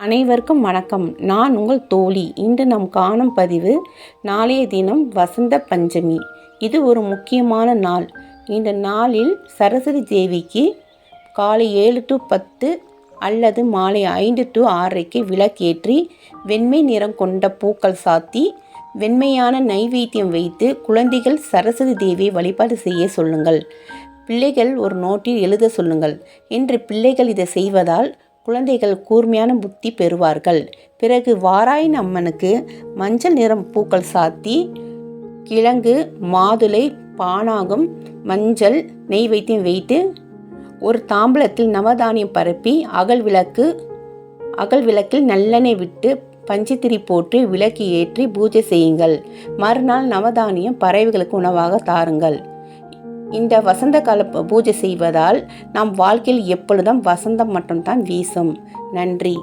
அனைவருக்கும் வணக்கம். நான் உங்கள் தோழி. இன்று நாம் காணும் பதிவு நாளைய தினம் வசந்த பஞ்சமி. இது ஒரு முக்கியமான நாள். இந்த நாளில் சரஸ்வதி தேவிக்கு காலை ஏழு டு பத்து அல்லது மாலை ஐந்து டு ஆறரைக்கு விளக்கேற்றி வெண்மை நிறம் கொண்ட பூக்கள் சாத்தி வெண்மையான நைவேத்தியம் வைத்து குழந்தைகள் சரஸ்வதி தேவியை வழிபாடு செய்ய சொல்லுங்கள். பிள்ளைகள் ஒரு நோட்டில் எழுத சொல்லுங்கள். என்று பிள்ளைகள் இதை செய்வதால் குழந்தைகள் கூர்மையான புத்தி பெறுவார்கள். பிறகு வாராயின் அம்மனுக்கு மஞ்சள் நிறம் பூக்கள் சாத்தி கிழங்கு மாதுளை பானாகம் மஞ்சள் நெய் வைத்தியம் வைத்து ஒரு தாம்பலத்தில் நவதானியம் பரப்பி அகல் விளக்கு அகல் விளக்கில் நல்லெண்ணெய் விட்டு பஞ்சுத்திரி போட்டு விளக்கு ஏற்றி பூஜை செய்யுங்கள். மறுநாள் நவதானியம் பறவைகளுக்கு உணவாக தாருங்கள். இந்த வசந்த கால பூஜை செய்வதால் நம் வாழ்க்கையில் எப்பொழுதும் வசந்தம் மட்டும்தான் வீசும். நன்றி.